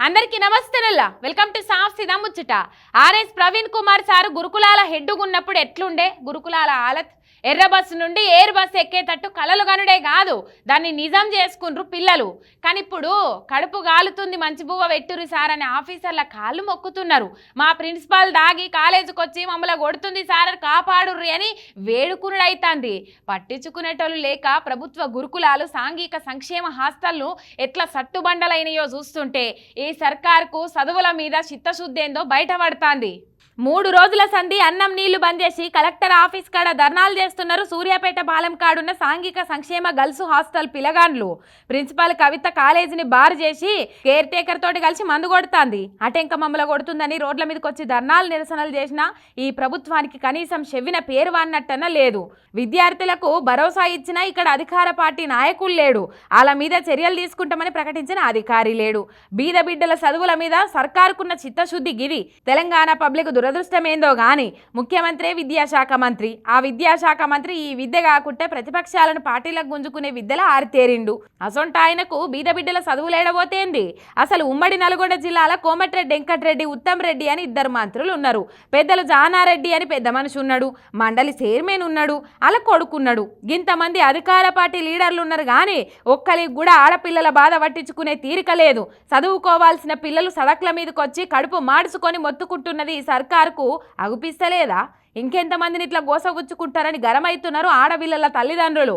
అందరికీ నమస్తేనల్లా welcome to సాఫ్ సిదా ముచ్చట. R S Praveen Kumar sir గురుకులాల హెడ్డుగున్నప్పుడు ఎట్లుండే? గురుకులాల ఆలత్ ఎర్ర బస్సు నుండి ఎయిర్ బస్ ఎక్కేటట్టు కలలు గనుడే కాదు. దాన్ని నిజం చేసుకుండ్రు పిల్లలు. కానీ ఇప్పుడు కడుపు గాలుతుంది మంచి బువ్వ సార్ అని ఆఫీసర్ల కాళ్ళు మొక్కుతున్నారు. మా ప్రిన్సిపాల్ దాగి కాలేజీకి వచ్చి మమ్మల్ని కొడుతుంది సార్ కాపాడుర్రి అని వేడుకునుడైతాంది. పట్టించుకునేటోళ్ళు లేక ప్రభుత్వ గురుకులాలు సాంఘిక సంక్షేమ హాస్టల్ను ఎట్లా సట్టుబండలైనయో చూస్తుంటే ఈ సర్కార్కు చదువుల మీద చిత్తశుద్ధేందో బయటపడతాంది. మూడు రోజుల సంధి అన్నం నీళ్ళు బంద్ చేసి కలెక్టర్ ఆఫీస్ కాడ ధర్నాలు చేస్తున్నారు. సూర్యాపేట పాలెం కాడున్న సాంఘిక సంక్షేమ గర్ల్స్ హాస్టల్ పిలగాన్లు. ప్రిన్సిపాల్ కవిత కాలేజీని బార్ చేసి కేర్ టేకర్ తోటి కలిసి మందు కొడుతాంది. అటెంక మమ్మల కొడుతుందని రోడ్ల మీదకి వచ్చి ధర్నాలు నిరసనలు చేసినా ఈ ప్రభుత్వానికి కనీసం చెవిన పేరు వాన్నట్టన లేదు. విద్యార్థులకు భరోసా ఇచ్చినా ఇక్కడ అధికార పార్టీ నాయకులు లేడు. వాళ్ళ మీద చర్యలు తీసుకుంటామని ప్రకటించిన అధికారి లేడు. బీద బిడ్డల చదువుల మీద సర్కారుకున్న చిత్తశుద్ధి గిది. తెలంగాణ పబ్లిక్ దురదృష్టమేందో గాని ముఖ్యమంత్రి విద్యాశాఖ మంత్రి. ఆ విద్యాశాఖ మంత్రి ఈ విద్య కాకుంటే ప్రతిపక్షాలను పార్టీలకు గుంజుకునే విద్యలో ఆరితేరిండు. అసొంట ఆయనకు బీదబిడ్డల చదువులేడబోతేంది అసలు ఉమ్మడి నల్గొండ జిల్లాల కోమటిరెడ్డి వెంకటరెడ్డి ఉత్తమ్ రెడ్డి అని ఇద్దరు మంత్రులు ఉన్నారు పెద్దలు జానారెడ్డి అని పెద్ద మనిషి ఉన్నాడు మండలి చైర్మన్ ఉన్నాడు. అలా కొడుకున్నాడు. ఇంతమంది అధికార పార్టీ లీడర్లు ఉన్నారు కానీ ఒక్కరికి కూడా ఆడపిల్లల బాధ పట్టించుకునే తీరిక లేదు. చదువుకోవాల్సిన పిల్లలు సడక్ల మీదకొచ్చి కడుపు మాడుచుకొని మొత్తుకుంటున్నది ఈ సర్కారుకు అగుపిస్తలేదా? ఇంకెంతమందిని ఇట్లా గోసగుచ్చుకుంటారని గరమైతున్నారు ఆడపిల్లల తల్లిదండ్రులు.